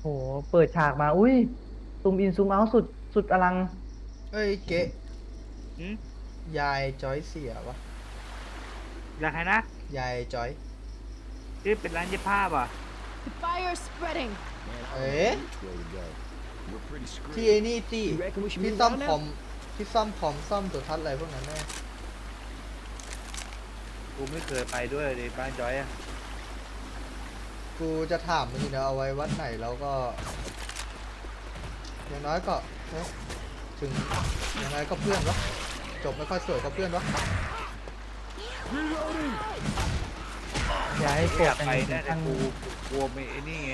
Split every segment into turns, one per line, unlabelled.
โห เปิดฉากมา อุ้ย ซูมอินซูมเอาสุดสุดอลัง
เอ้ยเกะ
หืม
ยายจอยเสียวะ
อยากใครนะ
ยายจอย
ที่เป็นร้านเย็บผ้าป่ะ
The fire's spreading.
เอ๊ะ
Which way to go? We're pretty
ที่
screwed.
ไอ้นี่สิ
You reckon we should
ที่
move
ซ่อม
on
คอ
now?
มที่ซ่อมคอมซ่อมตัวทัศน์อะไรพวกนั้นแน่
กูไม่เคยไปด้วยเลยบ้านจอยอะ
กูจะถามมึงนะเอาไว้วัดไหนแล้วก็ อย่างน้อยก็เอ๊ะถึงอย่างไรก็เพื่อนวะจบไม่ค่อยสวยก็เพื่อนวะ
อย่าให้โกร
อ
ธ
ยาก
กัน
ไป
ถึ
นะ
ง
แต่
ขั้น
กูกลัวไม่ไอ้นี่ไง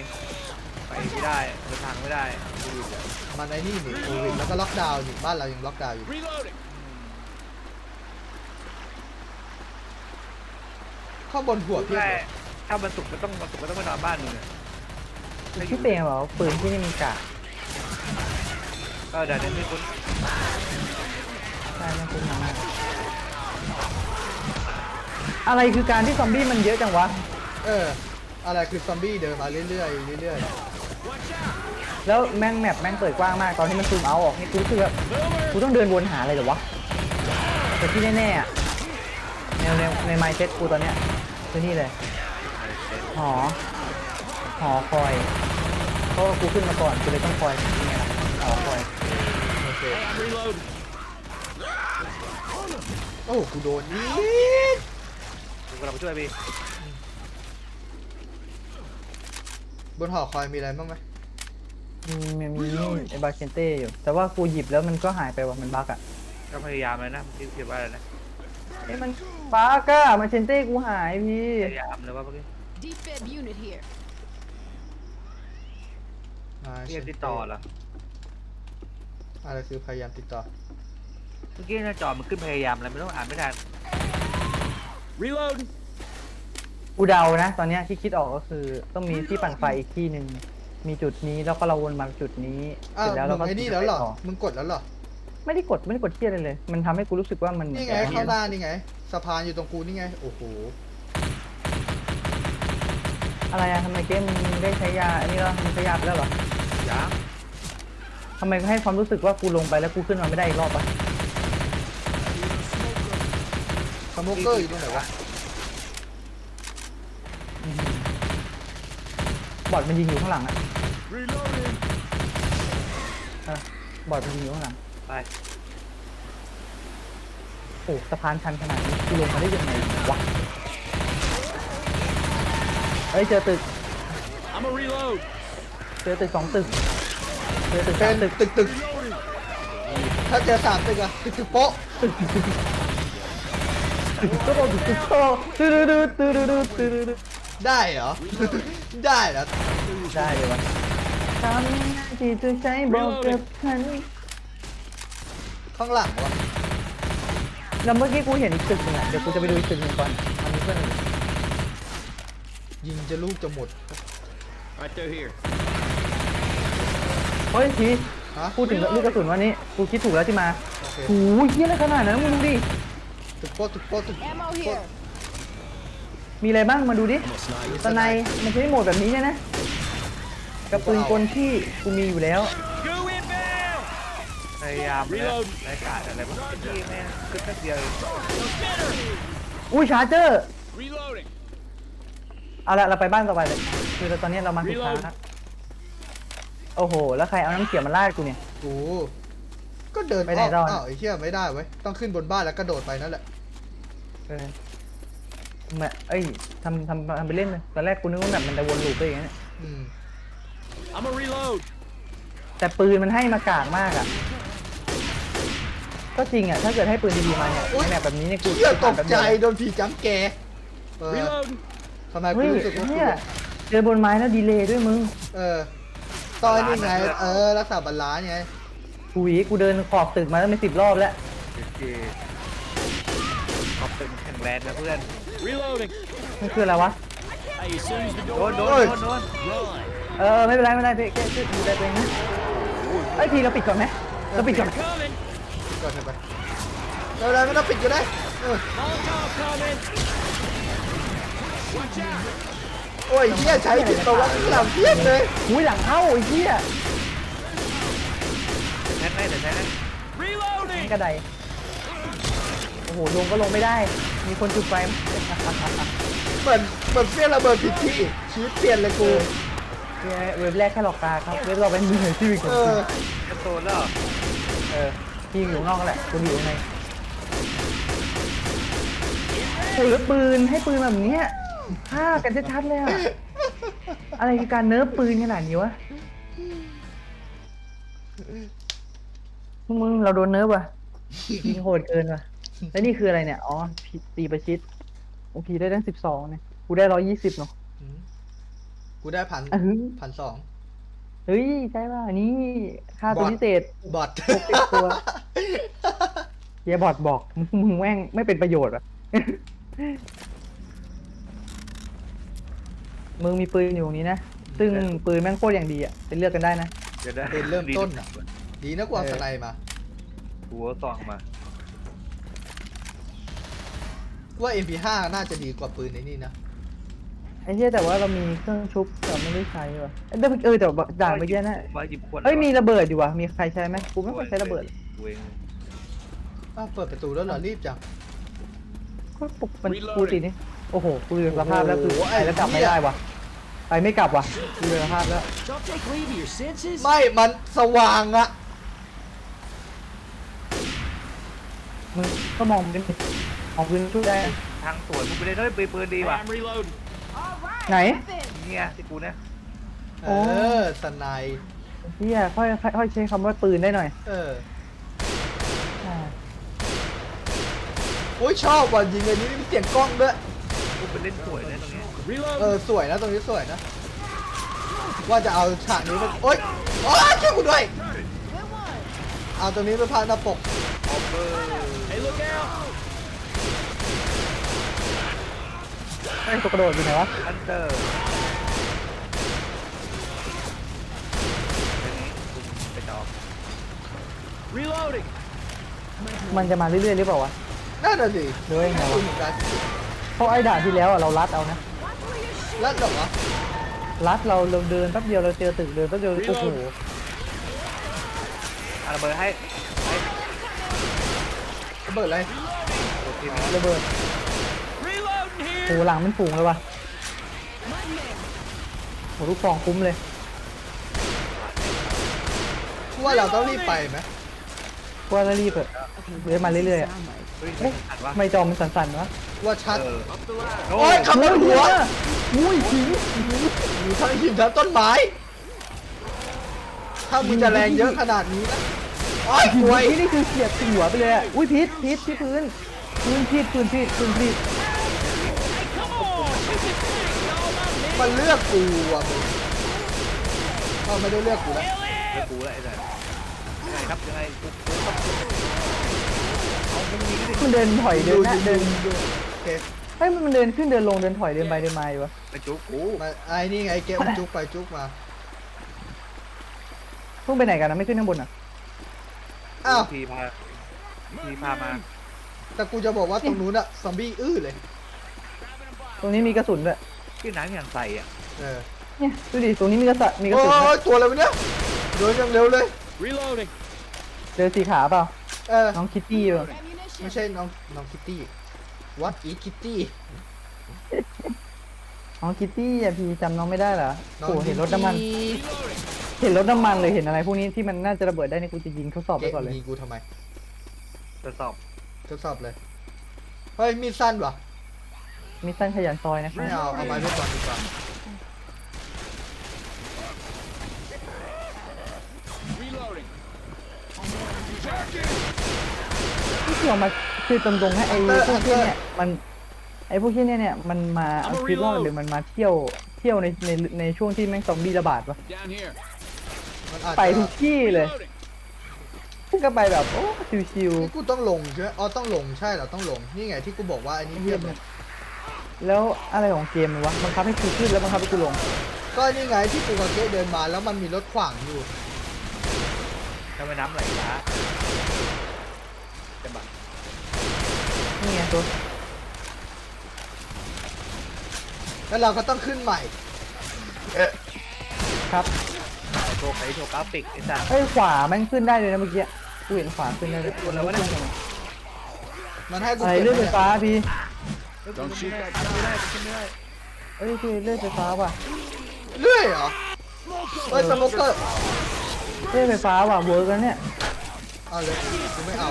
ไปไม่ได้เดินทางไม่ได้โควิดอะ
มันไอ้นี่นี่โควิดแล้วก็ล็อกดาวน์อยู่บ้านเรายังล็อกดาวน์อยู่
Reloading.
ข้างบนหัวเพียบ
แค่
เลย
ถ้ามันสุกร์มันต้องมันสุกร์มันต้องไปนอนบ้านมึงอะ
พี่เปงเหรอปืนที่นี่มีกะ
ก็เดี๋ยวนี้มีคน
ใช่ไม่คุ้นมากอะไรคือการที่ซอมบี้มันเยอะจังวะ
เออ อะไรคือซอมบี้เดินมาเรื่อยๆเรื่อย
แล้วแม่งแมปแม่งเปิดกว้างมากตอนที่มันซูมเอาออกนี่กูรู้สึกแบบกูต้องเดินวนหาอะไรเหรอวะแต่ที่แน่ๆอะในในในไมเซ็ตกูตอนเนี้ยคือนี่เลย หอ หอคอยเพราะว่ากูขึ้นมาก่อนกูเลยต้องคอยนี่ไงล่ะหอคอย
ๆโอเค
I'm reloading.
โอ้กูโดนนี่
กูกำลังไปช่วยพี่
บนหอคอยมีอะไรบ้างไหม
มีมีมีนี่ไอ้บาเคนเต้อยู่ แต่ว่ากูหยิบแล้วมันก็หายไปว่ะมันบั๊กอะ
ก็พยายามเลยนะที่คิดว่าอะไรนะ
เอ้ยมันบั๊กอะมาเชนเต้กูหายพี่
พยายามเลยว่าเมื่อกี้
Defib unit here.
อ่า
เรียกติดต่อเหรอ
อะไรคือพยายามติดต่อ
เมื่อกี้หน้าจอมันขึ้นพยายามอะไรไม่ต้องอ่านไม่ทัน
Reloading.
กูเดานะตอนเนี้ยที่คิดออกก็คือต้องมีที่ปั่นไฟอีกที่หนึ่งมีจุดนี้แล้วก็เราวนมาจุดนี้
อ้าว
เสร็จแล้ว
มึ
เรา
ง
ก็
ไอ้นี่แล้วเหรอ
ไปต่
มึงกดแล้วเหรอ
ไม่ได้กดไม่ได้กดเที่ยอะไรเลย มันทำให้กูรู้สึกว่ามันเหมือ
นี่
น
ไง
กับ
ข้างหน้านี่ไง สะพานอยู่ตรงกูนี่ไง โอ้โห
อะไรอะทำไมเกมมึงได้ใช้ยา อันนี้แล้วมึงใช้ยาไปแล้วเหรอ
ยัง
ทำไมให้ความรู้สึกว่ากูลงไปแล้วกูขึ้นมาไม่ได้อีกรอบปะ
สโมกเกอร์อยู่ตรงไหนวะ
อื้อหือบอดมันยิงอยู่ข้างหลังอะ
Reloading.
อะบอดมันยิงอยู่ข้างหลัง
ไป
โอ้สะพานชันขนาดนี้กูลงมาได้ยังไงวะเฮ้ยเจอตึก
I'm a reload.
เจอตึกสองตึก เจอตึก
เป็
สานมตึก
ตึกตึก
Reloading.
ถ้าเจอสามตึกอะตึกตึกโป๊ะ
ตึกโตตึกตึกโตตื้อดื้อตื้อดื้อตื้อดื้อ
ได้เหรอ ได้เหรอ
ได้เลยวะทำยังไงที่จะใช้บอกกับฉัน
ข้างหลังวะ
แล้วเมื่อกี้กูเห็นอีกตึกหนึงอะเดี๋ยวกูจะไปดูอีกตึกหนึ่งก่อนมันมีเพื่อนอยู่
ยิงจะลูกจะหมด
Right there here.
เฮ้ยที
ฮะ
พูดถึงลูกกระสุนวันนี้กูคิดถูกแล้วที่มา
โอเค
โอ้ยเฮี้ยอะไรขนาดนั้นมึงดูดิ
ตึกโป๊ะตึกโป๊ะตึก
Ammo
โป๊ะ
here.
มีอะไรบ้างมาดูดิ
I'm a sniper.
ตอนในมันใช้โหมดแบบนี้เนี่ยนะกับปืนกลที่กูมีอยู่แล้ว
Go inbound.
พยายามนะ
Reload
รายการอะไรบ้างที่แม่งขึ้นแป๊บเดียวเอง
อุ้ยชาร์เจอร์
Reloading.
เอาละเราไปบ้านต่อไปเลยคือตอนนี้เรามาถูกทาง
Reload
แล้วโอ้โห แล้วใครเอาน้ำเขียวมาลาดกูเนี่ย
กูก็เดิน
ไปไหน
อ้อม
ต่อ
อ้าวไอ้เหี้ยไม่ได้เว้ยต้องขึ้นบนบ้านแล้วกระโดดไปนั่นแหละ
เออแม่เอ้ยทำทำทำไปเล่นเลยตอนแรกกูนึกว่าแบบมันจะวนลูปไปอย่างเงี้ย
อืม
I'm a reload.
แต่ปืนมันให้มากากมากอะ ก็จริงอะ ถ้าเกิดให้ปืนดีๆมาเนี่ย
อุ๊ย
ในแบบแบบนี้เนี่ยกู
เหี้ยตก
แบบ
ใจ
เดียว
โดนผีจัมป์แกร์เออ
Reloading.
ทำไมกู
เฮ้ย
รู้สึกว่ากู
เนี่ยเจอบนไม้แล้วดีเลย์ด้วยมึง
เออตอนนี้ไง เออ รักษาบาลานซ์ไง
กูอีกูเดินขอบตึกมาตั้งเป็นสิบรอบแล้ว
โอเคขอบเป็นแข็งแรงนะเพื่อน
Reloading.
มันคืออะไรวะ
Hey, as soon as the
โด
door
นโดน
โอ้ย
โดนโดน
run.
เออไม่เป็นไรไม่เป็นไรพี่แค่ช่วยดูแลตัวเองนะเอ้ยพี่เราปิดก่อนไหมเราปิดก่อน
Coming.
ก่อนเถอะไปเราได้ไม่ต้องปิดก็ได้เออ
Molotov coming. Watch out.
โอ้ยเฮียใช้ผิดตัววะหลังเพี้ยนเลย
อุ้ยหลังเข้าไอ้เหี้ย
แท็กได้แต่แท็กได้
Reloading.
กระไดโอ้โหลงก็ลงไม่ได้ มีคนจุดไฟ
เหมือนเหมือนเพี้ยนระเบิดผิดที่ชีวิตเปลี่ยนเลยกู
เนี่ยเว็บแรกแค่หลอกตาครับ เว็บเราเป็นมือที่มีคน
เออ
กระโดดแล้วเหรอ
เออพี่อยู่ข้างนอกแหละกูอยู่ข้างในโอ้ยแล้วปืนให้ปืนแบบเนี้ย ฆ่ากันชัดๆเลยอะอะไรคือการเนิร์ฟปืนขนาดนี้วะมึงมึงเราโดนเนิร์ฟว่ะยิงโหดเกินว่ะแล้วนี่คืออะไรเนี่ย อ๋อพีตีประชิดโอพีได้ตั้งสิบสองเนี่ย กูได้ร้อยยี่สิบเนาะ
อืมกูได้พัน
อื้อหือ
พันสอง
เฮ้ยใช่ป่ะนี่ค่าตัว
บอท
พิเศษ
บอท
พกติดตัวเฮียบอดบอกมึงแม่งไม่เป็นประโยชน์อะ มึงมีปืนอยู่ตรงนี้นะ ซึ่งปืนแม่งโคตรอย่างดีอะไปเลือกกันได้นะ
เดี๋ยวได้
เป็นเริ่มต้นอะ ดีนะกูเอา
เออ
สไนด์มา
หัวซองมา
ว่า MP5 น่าจะดีกว่าปืนในนี่นะ
ไอ้เหี้ยแต่ว่าเรามีเครื่องชุบแต่ไม่ได้ใช้ว่ะเอ้ยแต่เออแต่ว่าด่านเมื่อกี้นะ
ว่าหยิบขวด
เฮ้ยมีระเบิดอยู่ว่ะมีใครใช้ไหมกูไม่ค่อยใช้ระเบิด
กูเอง
อ้าวเปิดประตูแล้วเหรอรีบจัง
ก็ปกมันกูติดนี่ โอ้โหกูดูสภาพแล้วคือ
โอ้โห
ไปแล้วกลับไม่
ไอ้เหี้ย
ได้ว่ะไปไม่กลับว่ะกูดูสภาพแล้ว
Don't take leave of your senses.
ไม่มันสว่างอะ
มึงก็มองพื้นดิมองพื้นช่วยได้
ทางสวยกูไปเลยเฮ้ยปืนปืนดีว่ะ
I'm reloading.
All right.
ไหน
Then.
เนี่ยที่กูเนี่ย
เอ
โอ้
อสไนด์
เฮียค่อยค่อยค่อยใช้คำว่าปืนได้หน่อย
เออ
อ่า
โอ้ยชอบว่ะยิงอันนี้มีเสียงกล้องด้วย
กูไปเล่นสวยเลยตรงเนี้ย
Reload.
เออสวยนะตรงนี้สวยนะ ว่าจะเอาฉากนี้มาโอ๊ยโอ๊ยช่วยกูด้วย
Good one.
เอาตรงนี้ไปพาหน้าปก
ออฟเฟอร์
Hey, look out.
ไอ้ตัวกระโดดอยู่ไหนวะ
ฮันเตอร์ไปจอบ
Reloading.
มันจะมาเรื่อยๆหรือเปล่าวะ
นั่นน่ะสิ
หรือว่ายังไง
คุณ
วะ
เหมือนกัน
เพราะไอ้ด่านที่แล้วอะเราลัดเอานะ
แล้วเหรอวะ
ลัดเราเราเดินแป๊บเดียวเราเจอตึกเดินแป๊บเดียวโอ้โห
เอาระเบิดให้ให้
ระเบิดอะไร
ตัวทีมนี้
ระเบิด
Reloading
โอ้
here.
โหหลังมันฝูงเลยว่ะโหลูกฟองคุ้มเลย
ว่าเราต้องรีบไปไหม
กว่าจะรีบเถอะเดินมาเรื่อยๆอะ
เฮ้ยไม่ทันวะ
ไม่จอมันสั่นๆวะ
ว่าชัด
เออ
Up the ladder.
โอ๊ยขับรถหัว
อุ้ยผี
อยู่ทั้งหินทั้งต้นไม้ ถ้ามึงจะแรงเยอะขนาดนี้นะโอ๊ย
ผี
ป่วย
นี่นี่คือเฉียดหัวไปเลยอะอุ้ยพิษพิษที่พื้นพื้นพิษพื้นพิษพื้นพิษ
มันเลือกกูอะมึงเอาไม่ได้เลือกกูแล้ว
เดี๋ยวกูแล้วไอ้สัสยังไงครับยังไงกูกูต้องเอาพวกนี้ดิ
มันเดินถอยเดินหน้าเดิน
ดูโอเค
เฮ้ยมันเดินขึ้นเดินลงเดินถอยเดินไปเดินมาอยู่วะ
ไปจุกกู
มาไอ้นี่ไงเกมจุกไปจุกมา
เพิ่งไปไหนกันนะไม่ขึ้นข้างบนอะ
อ้าว
ทีพาทีพามา
แต่กูจะบอกว่าตรงนู้นอะซอมบี้อื้อเลย
ตรงนี้มีกระสุนด้วย
ที่น้ำอย่างใส่อะ
เออ
เนี่ยดูดิตรงนี้มีกระสุนมีกระ
โอ้
สุนด้วย
ยตัวอะไรวะเนี่ยโดนยังเร็วเลย
Reloading.
เจอสีขาเปล่า
เออ
น้องคิตตี้อยู่
Ammunition.
ไม่ใช่น้องน้องคิตตี้ what is kitty
น้องคิตตี้อะพี่จำน้องไม่ได้เหรอ
น้อง
โอ้เห็นรถน้ำมัน เห็นรถน้ำมันเลยเห็นอะไรพวกนี้ที่มันน่าจะระเบิดได้นี่กูจะยิงทดสอบไป
เกะ
ก่อนเลย
มีกูทำไม
ทดสอบ
ทดสอบเลย เฮ้ย มีดสั้นวะ
มิสซันขยันซอยนะครั
ไม่
บ
เอา เอาไม้เบสบอลดีกว่า
Reloading.
ที่เกี่ยวมาคือตรงๆนะไอ้พวกที่เนี่ยมันไอ้พวกที่เนี่ยเนี่ยมันมาเอาชีวิตรอดหรือมันมาเที่ยวเที่ยวในในในช่วงที่แม่งซอมบี้ระบาดวะ
Down here.
มันอาจ
ไป
จะ
ทุกที่เลย
Reloading.
ก็ไปแบบโอ้ชิว
นี่กูต้องลงใช่ไหมอ๋อต้องลงใช่เหรอต้องลงนี่ไงที่กูบอกว่าอันนี้เทียบเลย
ๆแล้วอะไรของเกมมันวะบังคับให้กูขึ้นแล้วบังคับให้กูลง
ก็นี่ไงที่กูกับเกะเดินมาแล้วมันมีรถขวางอยู่
ทำไมน้ำไหลช้า จะบัก
นี่ไงตัว
แล้วเราก็ต้องขึ้นใหม่
ครับ
ไอ้โชว์ไอ้โชว์กราฟิกไอ้สัส
เอ้ยขวาแม่งขึ้นได้เลยนะเมื่อกี้กูเห็นขวาขึ้นได้เลย
อะไรวะเนี่ย
มันให้กู
อะไร
เก็บ
เลื่อนไฟฟ้าพี่
Don't shoot that
ไม่ได้ไม่ได้
เอ้ยพี่เลื่อนไฟฟ้าว่ะ
เรื่อยเหรอเฮ้ยสโมกเกอร์
เลื่อนไฟฟ้าว่ะเวิร์กแล้วเนี่ย
เอาเลยกูไม่เอา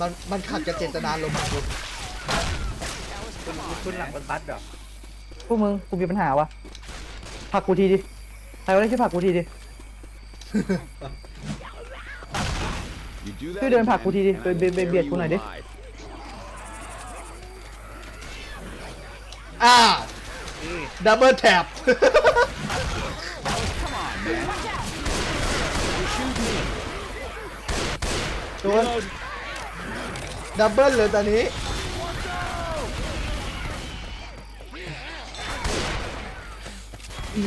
มันมันขัดกับเจตนาลมณ์ของคุณ
คุณคุณหลังบนบัสเหรอ
พวกมึงกูมีปัญหาวะผลักกูทีดิใครก็ได้ช่วยผลักกูทีดิ
You do that
ช่วยเดินผลัก
again,
กูทีดิ
and
เบียด
I
เบียด
will
เบียด
bury
กูหน่อยดิ
you alive.
อ่า
นี่
ดับเบิลแท็บโดน
Reload.
ดับเบิลเลยตอนนี้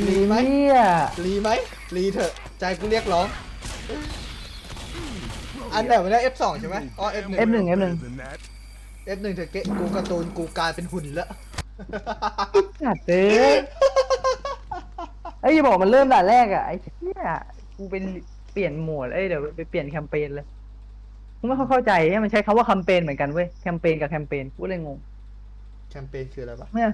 รีไหม
เหี้ย
รีไหมรีเถอะ ใจกูเรียกร้อง อันไหนวันนี้ F2 ใช่ไหมอ๋อ F1
F1 F1
F1 เถอะเกะกูการ์ตูนกูกลายเป็นหุ่นแล้ว
ขาดเต้ไอ้ยอย่าบอกมันเริ่มด่านแรกอะไอ้เหี้ยกูเป็นเปลี่ยนโหมดเอ้ยเดี๋ยวไปเปลี่ยนแคมเปญเลย กูไม่ค่อยเข้าใจเนี่ยมันใช้คำว่าแคมเปญเหมือนกันเว้ยแคมเปญกับแคมเปญกูเลยงง
แคมเปญคืออะไรวะ
เนี่ย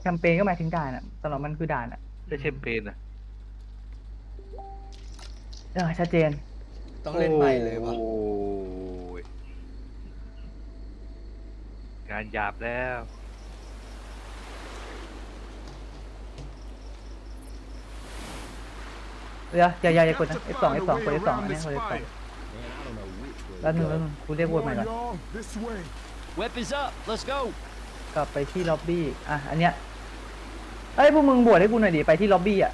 แคมเปญก็หมายถึงด่านอะสำหรับมันคือด่านอะ
ได้แชมเปญอะ
เออชัดเจน
ต้องเล่นใหม่เลยวะ
โอ้ยงานหยาบแล้ว
เดี๋ยวอย่าอย่าอย่ากดนะ F2 F2 กด F2 อันนี้กด F2
Man, I don't know which way.
แล้วหนึ่งแล้วหนึ่งกูเรียกวนใหม่ก่อน
This way. Weapons up. Let's go.
กลับไปที่ล็อบบี้ อะ อันเนี้ยเอ้ยพวกมึงบวชให้กูหน่อยดิ ไปที่ล็อบบี้อะ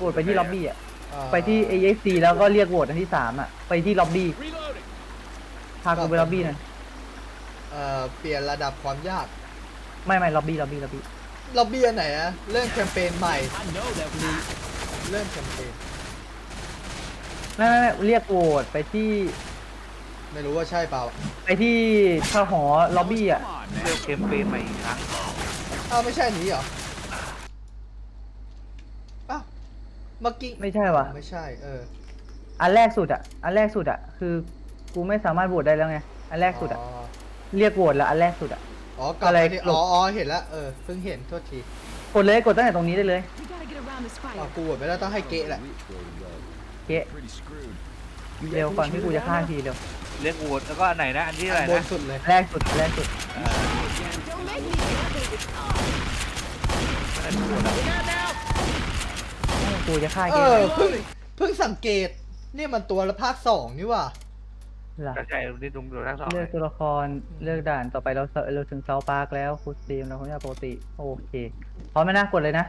บวชไปที่ล็อบบี้อะ
อ่า
ไปที่ AXC แล้วก็เรียกโหวตอันที่สามอะ ไปที่ล็อบบี้
Reloading.
พากูไปล็อบบี้หน่อย
เอ่อเปลี่ยนระดับความยาก
ไม่ไม่ล็อบบี้ล็อบบี้ล็อบบี้
ล็อบบี้อันไหนอะเริ่มแคมเปญใหม่
I know that we
เริ่มแคมเปญ
ไม่ไม่ไม่เรียกโหวตไปที่
ไม่รู้ว่าใช่เปล่า
ไปที่ทหอล็อบบี้อะ
Come on,
เริ่
man.
มแคมเปญใหม่อีกครั้ง
อ้าวไม่ใช่อันนี้เหรออ้าวเมื่อกี้
ไม่ใช่วะ
ไม่ใช่ เออ
อันแรกสุดอะ อันแรกสุดอะ คือ กูไม่สามารถโหวตได้แล้วไง อันแรกสุดอะ เรียกโหวตแล้วอันแรกสุดอะ
อ๋อกลับ
อะไร
ไปที่
หลบ
อ๋ออ๋อเห็นแล้วเออเพิ่งเห็นโทษที
กดเลยกดตั้งแต่ตรงนี้ได้เลย
We gotta get around this
อ๋อ
fire.
กูโหวตไม่ได้ต้องให้เกะแหละ
Which way to go?
เก๊ะ
Pretty screwed.
เร็วก่อนที่กูจะฆ่าทีเร็ว
เรียกโหวตแล้วก็อันไหนนะอันที่อะไร
บน
นะ
สุดเลย
อันแรกสุดอันแรกสุด
Don't make me elevated.
อันโหวตอะ
กูจะฆ่า
เอ
เก๊
อเพิ่งเพิ่งสังเกต นี่มันตัวละภาคสองนี่หว่า
ล่ะ
ก็ใช่นี่ตรงตัวทั้งสอง
เลือกตัวละครเลือกด่านต่อไปเราเซเราถึงเซาปาร์กแล้วฟูดสตรีมเราคนนี้ปกติโอเคพร้อมไหมนะกดเลยนะ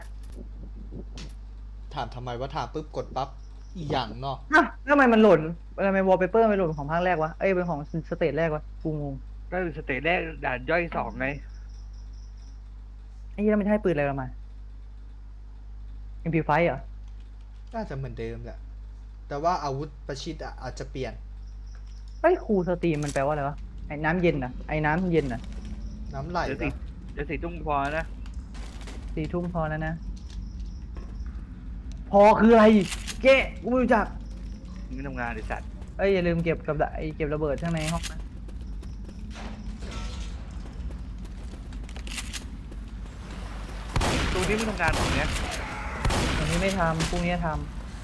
ถามทำไมว่าถามปุ๊บกดปั๊บ อีหยังเนาะ
อ้าวแล้วทำไมมันโหล่นทำไมวอลเปเปอร์ไม่โหล่นของภาคแรกวะ เอ้ยเป็นของสเตจแรกวะ กูงง
ก็คือสเตจแรกด่านย่อยสองไง
ไอ้ยี่แล้วมันจะให้ปืนอะไรเรามา MP5 เหรอ
น่าจะเหมือนเดิมแหละ แต่ว่าอาวุธประชิดอะอาจจะเปลี่ยน
ไอ้ยครูสตรีมมันแปลว่าอะไรวะ ไอ้น้ำเย็นน่ะ ไอ้น้ำเย็นน่ะ
น้ำไหล
เดี๋ยวสิ
ปะ
เดี๋ยวสิตุ้งพอนะ
สี่ทุ่มพอแล้วนะ พอคืออะไร เก๊ะกูไม่รู้จัก
มึงทำงานดิสัตว์
เอ้ยอย่าลืมเก็บกับดักไอ้เก็บระเบิดข้างในห้องนะ
ตัวนี้มึงทำงานของเนี้ย
วันนี้ไม่ทำพรุ่งนี้ท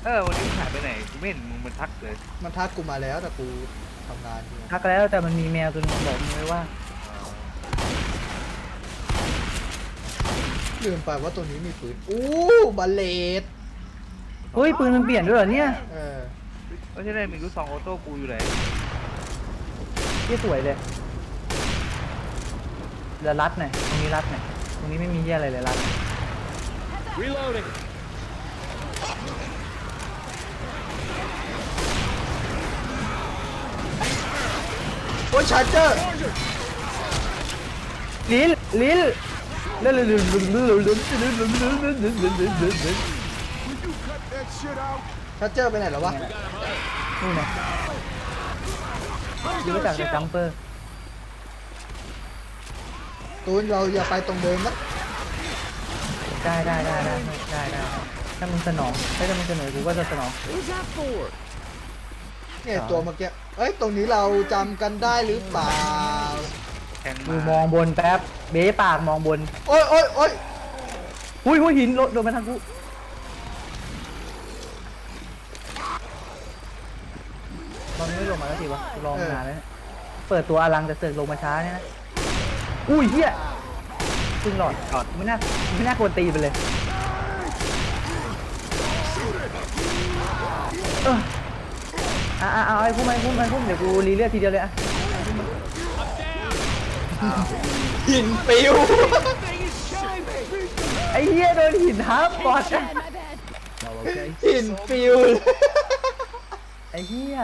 เออวันนี้มึงหายไปไหนกูไม่เห็นมึงมันทักเลย
มันทักกูมาแล้วแต่กูทำงานอยู่ำ
ทักแล้วแต่มันมีแมวตัวหนึงบอกมึงไว้ว่า
ลืมไปว่าตัวนี้มีปืนอู้บาเลต
เฮ้ยปืนมันเปลี่ยนด้วยเหรอเนี่ย
เออ
ไม่ใช่ได้มีลูกซองออโต้กูอยู่ไหน
ที่สวยเลยเหลือรัดหน่อยตรงนี้รัดหน่อยตรงนี้ไม่มีเหี้ยอะไรเลยรัด
Reloading.
โอ้ยชาร์เจอร์
ลิ้นลิ้นลิ้นลิ้นลิ้นลิ้นลิ้นลิ้นลิ้นลิ้นลิ้นลิ้นลิ้นลิ้นลิ้นลิ้น
Will you
ชาร์เจอร์ไปไหนแล้ววะ
นี่นะดูมาจากเดอะจัมเปอร์
ตูนเราอย่าไปตรงเดิมนะ
ได้ได้ได้ได้ได้ได้ถ้ามึงสนองถ้ามึงเสนอกูก็จะสนอง
Who's that for?
เนี่ยตัวเมื่อกี้เอ้ยตรงนี้เราจำกันได้หรือเปล่า
แทง
กู
มาม
องบนแป๊บเบ๊ปากมองบน
โอ้ยโอ้ยโอ้ย
อุ้ยอุ้ยหินโดนโดนมาทางกู ตอนนี้ไม่ลงมาแล้วสิวะกูรอมานานแล้วเนี่ยเปิดตัวอลังแต่เสือกลงมาช้าเนี่ยนะอุ้ยเฮียขึ้นหลอด
ก่อน
ไม่น่าไม่น่ากวนตีไปเลยเอออะอะเอาไอ้พุ่มไอ้พุ่มไอ้พุ่มเดี๋ยวกูรีเลือดทีเดียวเลยอะ
หินปิว
ไอ้เหี้ยโดนหินทับก่อน
Bad, my bad.
All okay?
หินปิว
ไอ้เหี้ย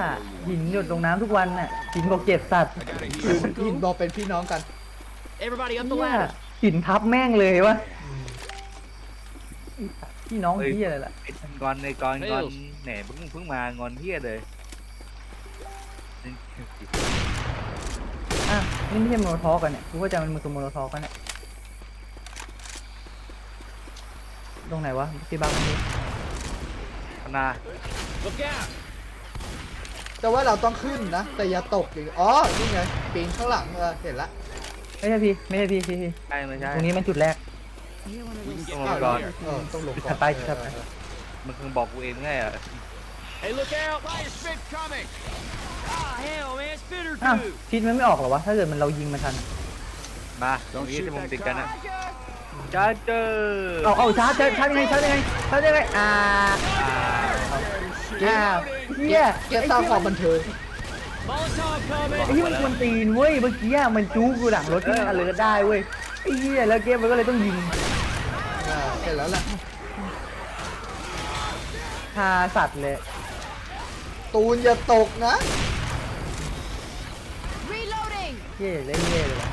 หินหยดลงน้ำทุกวันน่ะหินบอกเจ็บสัตว์
หินหินบอกเป็นพี่น้องกัน
Everybody up the
เหี้ย
ladder.
หินทับแม่งเลยวะพี่น้องเหี้ยอะไรล่ะ
ไอ้กอนไอ้กอนกอนแหน่เพิ่งเพิ่งมางอนเฮียเลย
อะนี่ไม่ใช่โมโนทอกันเนี่ยกูก็จะมันมันคือโมโนทอกันเนี่ยตรงไหนวะที่บ้านมันนี้
พนา
Look out!
แต่ว่าเราต้องขึ้นนะ แต่อย่าตกอีกอ๋อ นี่ไง ปีนข้างหลังเออเห็นละ
ไม่ใช่พี่ไม่ใช่พี่พี่พี่
ใช่ไม่ใช่
ตรงนี้มันจุดแรก
You're one of those.
ต้องล
อ้างว
ก่อน
เออต้องลงก่อน
ถัดไปถัดไป
เออ
มึงคงบอกกูเองไงอะ
Hey, look out! Fire spit coming! Ah, hell, man, spitter
อ้าว
too!
พิษมันไม่ออกเหรอวะ ถ้าเกิดมันเรายิงมันทัน
มาตรงนี้ที่มึงติดกันอะจ้าเจอ
เอาเอาชาร์จชาร์จชาร์จยังไงชาร์จยังไงชาร์จยังไงอ่า อ้าวเฮีย
แกสร้างความบันเทิง
Molotov
ไอ้
coming!
ที่มันควรตีนเว้ยเมื่อกี้อะมันจู๊กูหลังรถที่มันอเลิร์ได้เว้ยไอ้เหี้ยแล้วเกมมันก็เลยต้องยิง
อ่าเห็นแล้วแหละ
คาสัตว์เลย
ตูนอย่าตกนะ
Reloading.
เหี้ยเล่นเหี้ยเลยว่ะ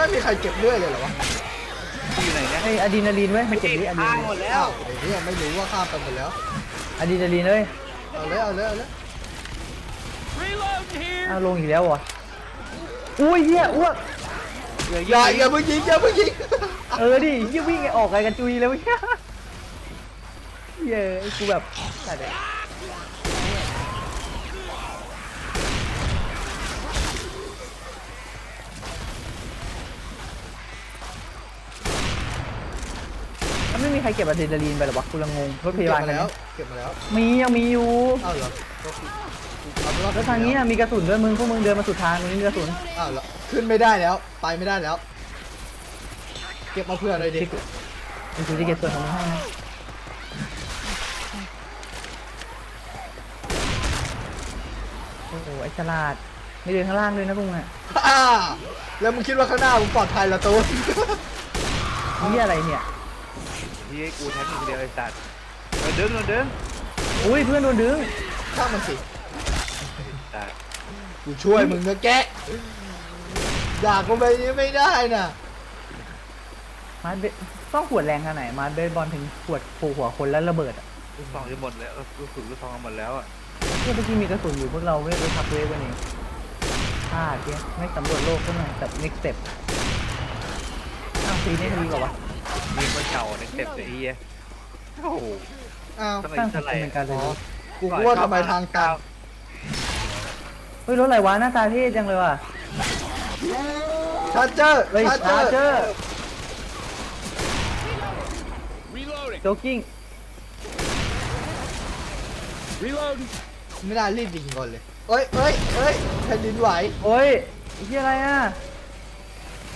ไม่มีใครเก็บเลือดเลยเหรอวะ
ที่อยู่ไหนเนี่ย
ไอ้อะดรีนาลีนเว้ยมันเก็บดิอะดรี
ข้า
นาลีน
หมดแล้ว
อ้าวไอ้เนี่ยไม่รู้ว่าข้ามไปหมดแล้ว
อะดรีนาลีนเว้ย
เอาเลยเอาเลยเอาเลย
Reloading here!
เอาลงอีกแล้ววะอุ้ยเหี้ยอ้วก
อย่าอย่าเพิ่งยิงอย่าเพิ่งยิง
เออดิยิ่งวิ่งไงออกไงกันจุยเลยเว้ยเหี้ยไอ้กูแบบสัตว์อะมั ไม่มีใครเก็บอะดรีนาลีนไปหรอวะกูละงงรถพ
เก็บ
ยาบาล
มา
คัน
แล้ว
นี้
เก็บมาแล้ว
มียังมีอยู่
อ้าวเหรอเอาเป็นว่า
แล้วทางนี้น่ะมีกระสุนด้วยมึงพวกมึงเดินมาสุดทางตรงนี้มีกระสุน
อ้าวเหรอขึ้นไม่ได้แล้วไปไม่ได้แล้ว เก็บมาเพื่ออะไรดิ
มีกูจะเก็บส่วนของมึงให้นะโอ้โหไอ้ฉลาดไม่เดินข้างล่างด้วยนะพวกมึงอะ
อ่าแล้วมึงคิดว่าข้างหน้ามึงปลอดภัยเหรอตูน
นี่อะไรเนี่ย
ที่ให้กูแทงคนเดียวไอ้สัตว์เราดึงเราดึง
อุ้ยเพื่อนโดนดึง
ข้ามมันสิ
สัตว์
กูช่วยมึงนะแกะอยากกูไปนี้ไม่ได้น่ะ
มาเบต้องขวดแรงขนาดไหนมาเบสบอลถึงขวดโผล่หัวคนแล้วระเบิดอะ
ลูกซองจะหมดแล้วลูกสุดลูกซองหมดแล้วอะ
เมื่อกี้มีกระสุนอยู่พวกเราไม่ได้พักเวฟวันนี้พลาดเนี่ยไม่สำรวจโลกขึ้นหน่อยแบบ next step อ้าวซีนี่ดีกว่าวะ
มีคนเก่าในเต็มแต่อียโอ้โห
อ้าว
ทำไม
สร้างส
เท่าไหร่
กุลเป็นการเลย
อ๋อกูก็ว่าทำไมทางตัน
เฮ้ยรถอะไรวะหน้าตาเท่จังเลยว่ะ
ชาร์เจอร์
เฮ้ย
ชาร์
ชาร์
เจ
เจ
อ
อ
ร์
ร์
Reloading!
โจ๊กกิ้ง
Reloading!
ไม่ได้รีบยิงก่อนเลยเอ้ยเอ้ยเอ้ยแผ่นดินไหว
โอ้ยที่อะไรอะ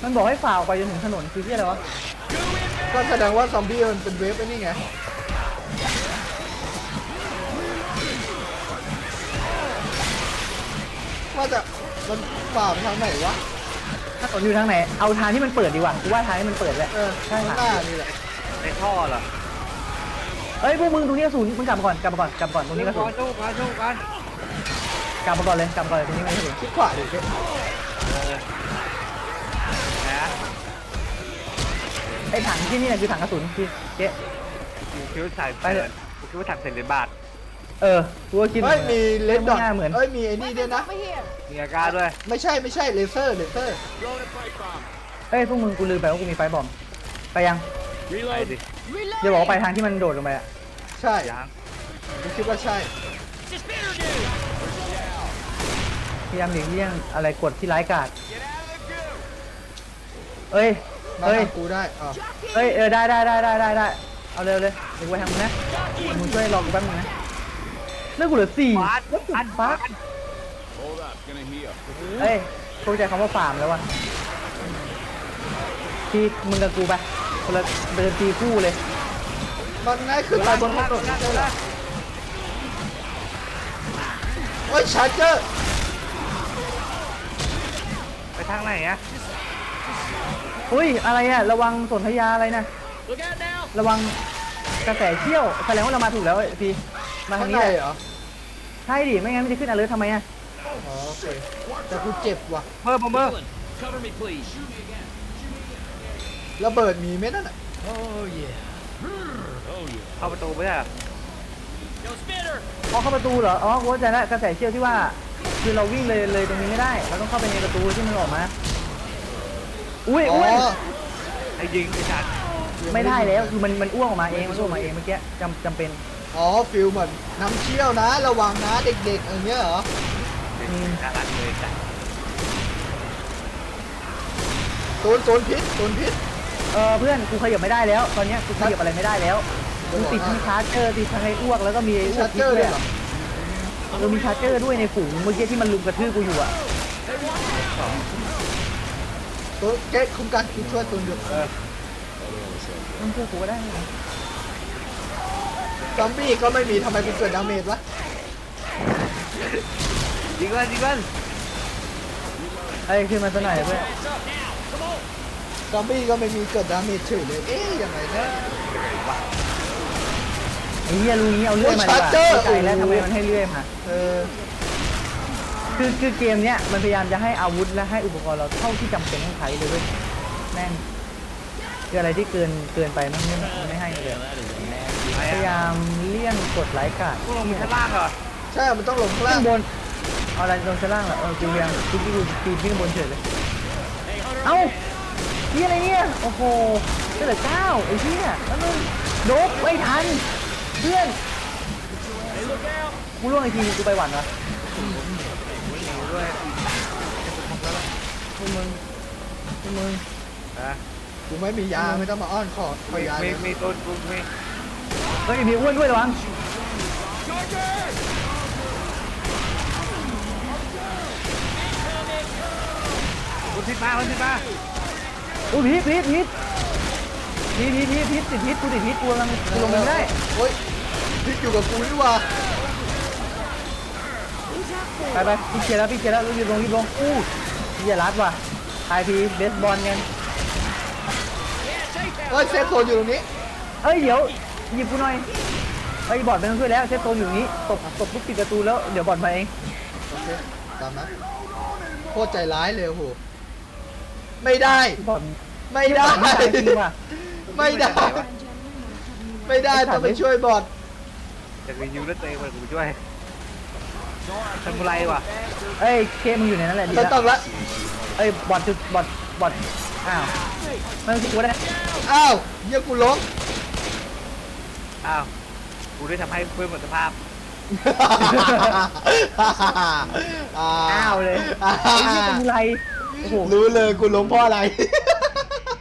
มันบอกให้ฝ่าออกไปจนถึงถนนคือที่อะไรวะ
ก็แสดงว่าซอมบี้มันเป็นเวฟไอ้นี่ไงว่าจะมันฝ่าไปทางไหนวะ
ถนนอยู่ทางไหน เอาทางที่มันเปิดดีกว่ากูว่าทางที่มันเปิดแหละ
เออ
ใช่
ข้าง
ค่ะ
หน้านี่แหละ
ในท่อเหรอ
เฮ้ยพวกมึงตรงนี้กระสุนมึงกลับมาก่อนกลับมาก่อนกลับมาก่อนตรงนี้กระสุน
โชคกันโชคกัน
กลับมาก่อนเลยกลับมาก่อนเลยตรงนี้ไม่กระสุน
คิดขวาดิ
ไอ้ถังที่นี่น่ะคือถังกระสุนพี่เจ๊
กูคิดว่าสั่ง
ไปเถอะ
กูคิดว่าสั่งเสร็จเหรียญบาท
เออกูก็คิด
เฮ้ยมีเลดดอท
ไม่น่าเหมือน
เฮ้ยมีไอ้นี่ด้วยนะ
Over here.
มีอาการด้วย
ไม่ใช่ไม่ใช่เลเซอร์เลเซอร์
Throwing a pipe bomb.
เอ้ยพวกมึงกูลืมไปว่ากูมีไฟบอมไปยัง
ไป
Reload.
ดิ
Reloading.
อย่าบอกว่าไปทางที่มันโดดลงไปอะ
ใช่
ยัง
กูคิดว่าใช่
Dispenser dude.
พยายามหลีกเลี่ยงอะไรกดที่ร้ายกาจ
Get out of the goo.
เอ้ย
มา
เอ้ย
ทางกูได้อะ
เอ้ยเออได้ได้ได้ได้ได้ได้เอาเร็วเลยเดี๋ยวกูไปทางมึงนะมึงช่วยรอกูแป๊บนึงนะเรื่องกูเหลือสี่
บาท
วัดจุด
อัน
ฟ้า
บาท
Hold up. Gonna heal.
เอ้ยเข้าใจคำว่าฟาร์มแล้ววะทีมึงกับกูไปคนละเดินตีคู่เลย
มันง่ายขึ้น
ไปบนข้างบน
โอ้ยชาร์เจอร์
ไปทางไหนอะ
อุ้ยอะไรอะระวังสนธยาอะไรนะ
Look out now.
ระวังกระแสเชี่ยวแสดงว่าเรามาถูกแล้วไอ้พี่มาทา
ข้างง
นี้
ใน
แหละ
เหรอ
ใช่ดิไม่งั้นมันจะขึ้นอะไรทำไมอะ
อ๋อโอเคแต่กูเจ็บว่ะ
เพิ่มเพิ่ม
Cover me, please.
ระเบิดมีไหมนั่นอะ
Oh yeah. Oh yeah.
เข้าประตูไม่ได้เหรอ
Yo, Spitter.
อ๋อเข้าประตูเหรออ๋อกูเข้าใจแล้วกระแสเชี่ยวที่ว่า คือเราวิ่งเลยเลยตรงนี้ไม่ได้เราต้องเข้าไปในประตูที่มันออกมา อุ้ย
อ๋อ
อุ้ย
ให้ยิงไอ้จัด
ไม่ได้แล้วคือมันมันอ้วกออกมาเองมันอ้วกออกมาเองเมื่อกี้จำจำเป็น
อ๋อฟิลเหมือนน้ำเชี่ยวนะ ระวังนะเด็กๆอย่างเงี้ยเหรอ
อืม
น่ารักเลยจัด
โซนโซนพิษโซนพิษ
เออเพื่อนกูขยับไม่ได้แล้ว ตอนเนี้ยกูขยับอะไรไม่ได้แล้วกูติดทั้งชาร์จเจอร์ติดทั้งไอ้อ้วกแล้วก็มีไอ้อ้ว
ชากร์
พิ
เจ
ษ
อร์
ด้
ด้
ว
วยย
อะ
เหรอ
เออมีชาร์จเจอร์ด้วยในฝูงเมื่อกี้ที่มันลุมกระทืบกูอยู่อะ
ตัวเก๊กคุ้มกันกูช่วยตัวเดียว
มันเชื่อกูก็ได้นะ
ซอมบี้ก็ไม่มีทำไมกูเกิดดาเมจวะ
ยิงกันยิงกัน
เอ้ยขึ้นมาสักหน่อยเพื่อน
ซอมบี้ก็ไม่มีเกิดดาเมจเฉยเลยเอ๊ยยังไงนะ
ไอ้เหี้ยลุงนี้เอาเลื่อยมาดีกว่า
โอ้ยชาร์จเจอร์
เข้าใจแล้วทำไมมันให้เลื่อยมา
เออ
คือคือเกมเนี้ยมันพยายามจะให้อาวุธและให้อุปกรณ์เราเท่าที่จำเป็นต้องใช้เลยเว้ยแม่งคืออะไรที่เกินเกินไปมันไม่มันไม่ให้เลย
ไป
พยายา
อะ
มเลี่ยงกดไลค์การ์ด
พวกเรามีชั้นล่างเหรอ
ใช่ มันต้องลงข้างล่า
ข้างงบนเอาอะไรลงชั้นล่างเหรอเออกูยังกูกูกูปีนขึ้นบนเฉยเลยเอ้านี่อะไรเนี่ยโอ้โหเเหลือเก้าไอ้เหี้ยแล้วมึงโดบไม่ทันเพื่อนกูล่วงไอ้ทีกูไปหวั่นวะ
ด้วย
พวกมึงพวกมึง
นะ
กูไม่มียาไม่ต้องมาอ้อนขอขอ
มี
ยา
มี
เลย
มีตัวตัวมี
เฮ้ยมีอ้วนด้วยระวัง
คนที่มาคนที่มา
อุ้ยพีทพีทพีทพีทพีทพีทพีทติดพีทกูติดพีทกูกำลังกูลงไปไม่ได้
โอ๊ยพิษอยู่กับกูนี่หว่า
ไปไปพี่เคลียร์แล้วพี่เคลียร์แล้วรีบลงรีบลงอู้พี่อย่ารัดว่ะทายพีเบสบอลกัน
เฮ้ยเซฟโซนอยู่ตรงนี้
เอ้ยเดี๋ยวหยิบกูหน่อยไอ้ยบอดไม่ต้องช่วยแล้วเซฟโซนอยู่นี้ตบตบปุ๊บปิดประตูแล้วเดี๋ยวบอดมาเอง
โอเคตามนั้นโคตรใจร้ายเลยโอ้โหไม่ได้
บอด
ไม่ได้
ไม่ได้จริงว่ะ
ไม่ได้ ไม่ได้ต้องไปช่วยบอด
อยากรีวิวแล้วตัวเองมากูช่วย ทำอะไรวะ
เอ้ยเคมึงอยู่ในนั้นแหละดี
ไม่
แล้ว
ต้องละ
เอ้ยบอดจุดบอดบอดอ้าวไม่ต้องคิดกูได้
อ้าวเยี่ยกูล้ม
อ้าวกูได้ทำให้เพื่อนหมดสภาพ
อ้าวเลย
อ้า
ไอ้นี่เป็นไรโอ้โห
รู้เลยกูล้มเพราะอะไร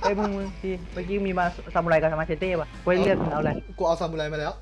ไอ้ยมึงมึงทีเมื่อกี้มีมาซามูไรกับมาเชเต้ป่ะไว้เลือกมึงเอาอะไร
กูเอาซามูไรมาแล้ว